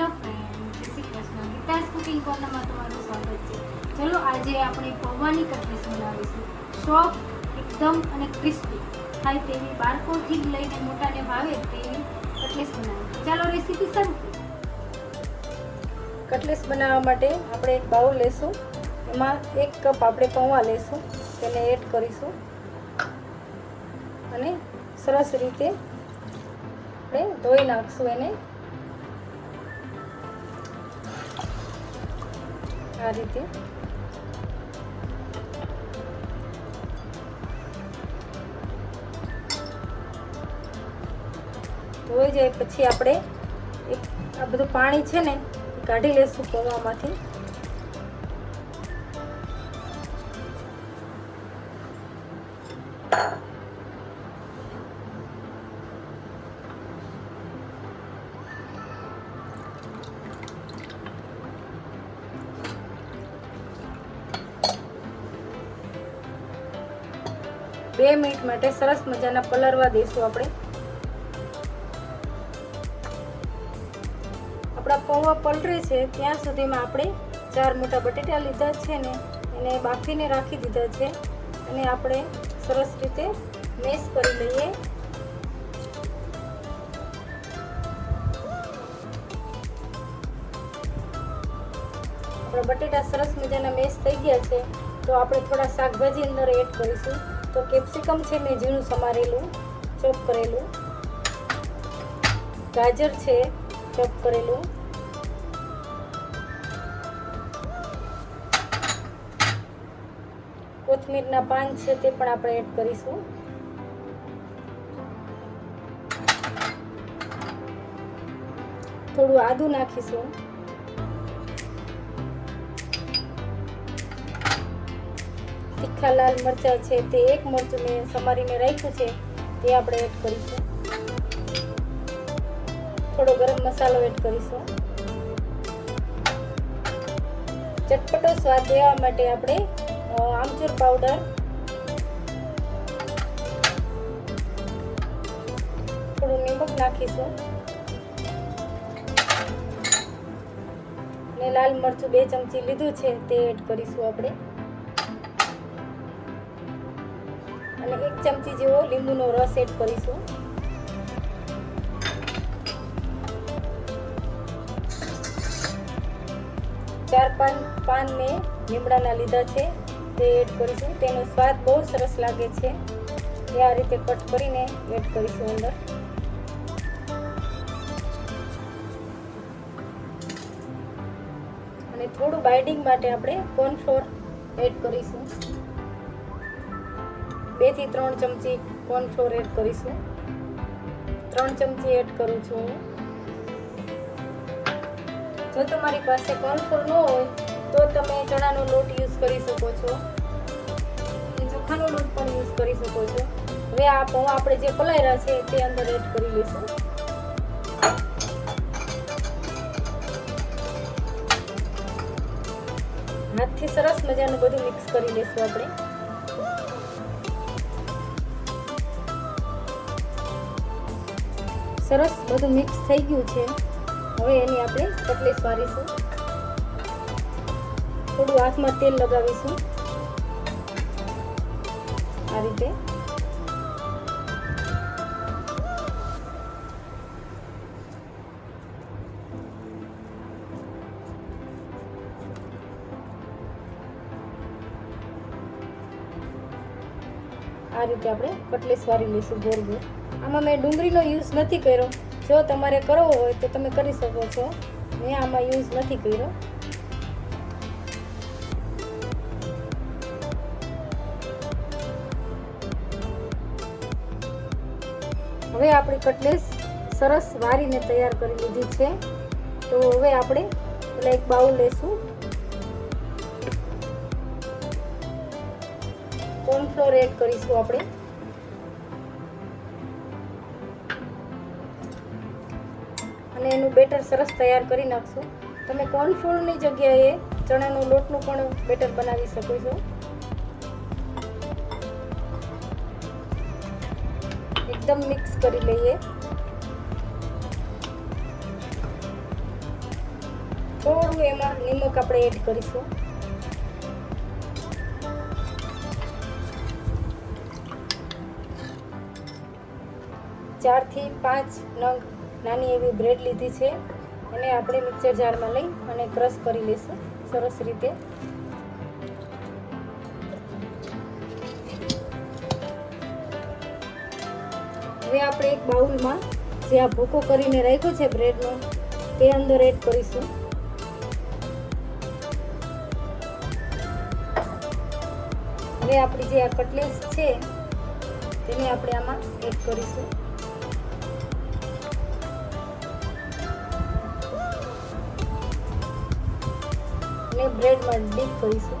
Hello friend જય શ્રી કોર્નરમાં તમારું સ્વાગત છે. ચલો, આજે આપણે પૌવાની કટલેસ બનાવીશું સોફ્ટ એકદમ અને ક્રિસ્પી. થાય તેવી બાળકોથી લઈને મોટાને ભાવે તેવી કટલેસ બનાવીશું ચાલો, રેસીપી શરૂ કટલેસ બનાવવા માટે આપણે એક બાઉલ લેશું. એમાં એક કપ આપણે પૌવા લેશું. તેને એડ કરીશું. અને સરસ રીતે આપણે ધોઈ નાખશું એને. આ રીતે. ધોઈ જાય પછી આપણે એક આ બધું પાણી છે ને કાઢી લેશું પૌવામાંથી. બે મિનિટ માટે સરસ મજાના પલરવા દઈશું આપણે. આપણા પૌવા પલળે છે, ત્યાં સુધીમાં આપણે ચાર મોટા બટેટા લીધા છે ને, એને બાફીને રાખી દીધા છે. અને આપણે સરસ રીતે મેશ કરી લઈએ. આપણા બટેટા સરસ મજાના મેશ થઈ ગયા છે, તો આપણે થોડા શાકભાજી અંદર એડ કરીશું. તો કેપ્સિકમ છે મેં ઝીણું સમારેલું, ચોપ કરેલું. ગાજર છે, ચોપ કરેલું. કોથમીરના પાન છે તે પણ આપણે એડ કરીશું. થોડું આદું નાખીશું. તીખા લાલ મરચાં છે તે એક મરચું મેં સમારીને રાખ્યું છે, તે આપણે એડ કરીશું. થોડો ગરમ મસાલો એડ કરીશું. ચટપટો સ્વાદ દેવા માટે આપણે આમચૂર પાવડર થોડું નિમક નાખીશું. ને લાલ મરચું બે ચમચી લીધું છે તે એડ કરીશું આપણે. અને એક ચમચી જેવો લીંબુનો રસ એડ કરીશું. ચાર પાન પાન મેં લીમડાના લીધા છે, તે એડ કરીશું. તેનો સ્વાદ બહુ સરસ લાગે છે. એ આ રીતે કટ કરીને એડ કરીશું અંદર. અને થોડું બાઇડિંગ માટે આપણે કોર્નફ્લોર એડ કરીશું. બેથી ત્રણ ચમચી કોર્નફ્લોર એડ કરીશું ત્રણ ચમચી એડ કરું છું જો તમારી પાસે કોર્નફ્લોર ન હોય, તો તમે ચણાનો લોટ યુઝ કરી શકો છો. ચોખાનો લોટ પણ યુઝ કરી શકો છો. હવે આ પૌ આપણે જે પલાયરા છે તે અંદર એડ કરી લઈશું. હાથથી સરસ મજાનું બધું મિક્સ કરી લઈશું આપણે. સરસ બધું મિક્સ થઈ ગયું છે. હવે એની આપણે કટલેસ વારીશું. થોડું હાથમાં તેલ લગાવીશું. આ રીતે. આ રીતે આપણે કટલેસ વારી લઈશું ગોળ ગોળ આમાં મેં ડુંગળીનો યુઝ નથી કર્યો. જો તમારે કરવો હોય તો તમે કરી શકો છો. મેં આમાં યુઝ નથી કર્યો. હવે આપણી કટલેસ સરસ વારીને તૈયાર કરી લીધી છે. તો હવે આપણે પેલા એક બાઉલ લેશું. કોર્નફ્લોર એડ કરીશું આપણે. એનું બેટર સરસ તૈયાર કરી નાખશું. તમે કોર્નફ્લોરની જગ્યાએ ચણાનો લોટનું પણ બેટર બનાવી શકો છો. એકદમ મિક્સ કરી લઈએ. થોડું એમાં નિમક આપણે એડ કરીશું. ચારથી પાંચ નંગ નાની એવી બ્રેડ લીધી છે. એને આપણે મિક્સર જારમાં લઈ અને ક્રશ કરી લઈશું. સરસ રીતે. હવે આપણે એક બાઉલમાં જે આ ભૂકો કરીને રાખ્યો છે બ્રેડનો, તે અંદર એડ કરીશું. હવે આપણી જે આ કટલેસ છે, તેને આપણે આમાં એડ કરીશું. અને બ્રેડમાં ડીપ કરીશું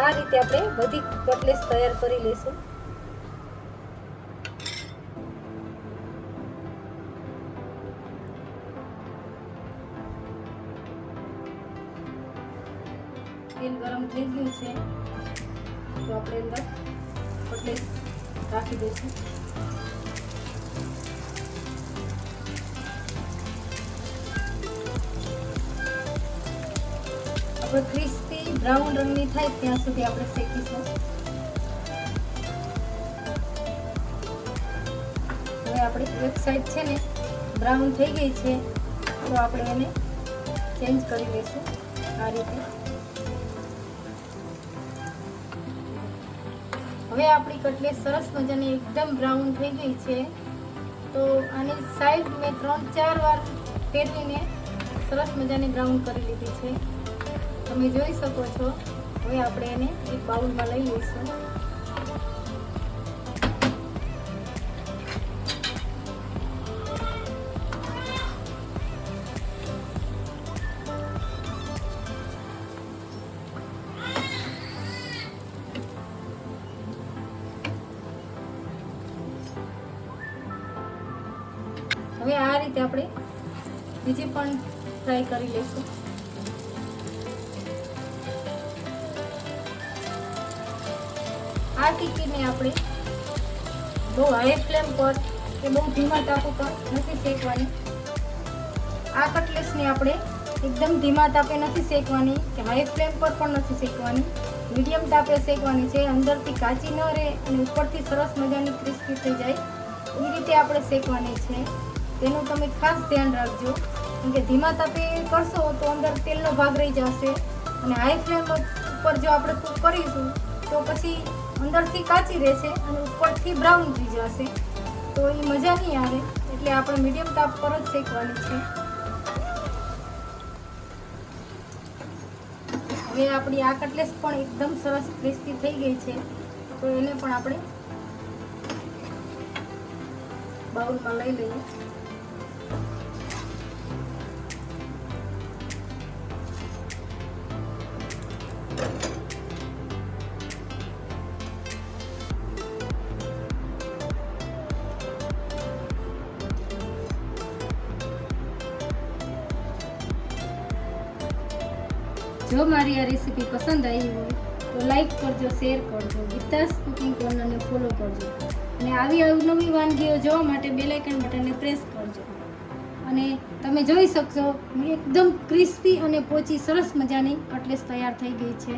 આ રીતે આપણે બધી કટલેસ તૈયાર કરી લઈશું. તેલ ગરમ થઈ ગયું છે. તો આપણે અંદર એટલે રાખી દઈશું. આપણે ક્રિસ્પી બ્રાઉન રંગની થાય ત્યાં સુધી આપણે શેકીશું. હવે આપણી એક સાઈડ છે ને બ્રાઉન થઈ ગઈ છે, તો આપણે એને ચેન્જ કરી લઈશું આ રીતે. હવે આપણી કટલેટ સરસ મજાની એકદમ બ્રાઉન થઈ ગઈ છે. તો આની સાઈડ મેં ત્રણ ચાર વાર ફેરવીને સરસ મજાની બ્રાઉન કરી લીધી છે. તમે જોઈ શકો છો. હવે આપણે એને એક બાઉલમાં લઈ લઈશું. હવે આ રીતે આપણે બીજી પણ ટ્રાય કરી લઈશું. આ ટીકીને આપણે બહુ હાઈ ફ્લેમ પર કે બહુ ધીમા તાપ ઉપર નથી શેકવાની. આ કટલેસને આપણે એકદમ ધીમા તાપે નથી શેકવાની કે હાઈ ફ્લેમ પર પણ નથી શેકવાની. મીડિયમ તાપે શેકવાની છે, અંદરથી કાચી ન રહે અને ઉપરથી સરસ મજાની ક્રિસ્પી થઈ જાય. એ રીતે આપણે શેકવાની છે. તેનું તમે ખાસ ધ્યાન રાખજો. કેમ કે ધીમા તાપે કરશો તો અંદર તેલનો ભાગ રહી જશે. અને હાઈ ફ્લેમ ઉપર જો આપણે કૂક કરીશું, તો પછી અંદરથી કાચી રહેશે અને ઉપરથી બ્રાઉન થઈ જશે. તો એ મજા નહીં આવે. એટલે આપણે મીડિયમ તાપ પર જ શેકવાની છે. હવે આપણી આ કટલેસ પણ એકદમ સરસ ક્રિસ્પી થઈ ગઈ છે. તો એને પણ આપણે બાઉલમાં લઈ લઈએ. જો મારી આ રેસીપી પસંદ આવી હોય, તો લાઈક કરજો શેર કરજો ગીતાસ કુકિંગ કોર્નરને ફોલો કરજો. અને આવી અવનવી વાનગીઓ જોવા માટે બેલાઇકન બટનને પ્રેસ કરજો. અને તમે જોઈ શકશો, એકદમ ક્રિસ્પી અને પોચી સરસ મજાની કટલેસ તૈયાર થઈ ગઈ છે.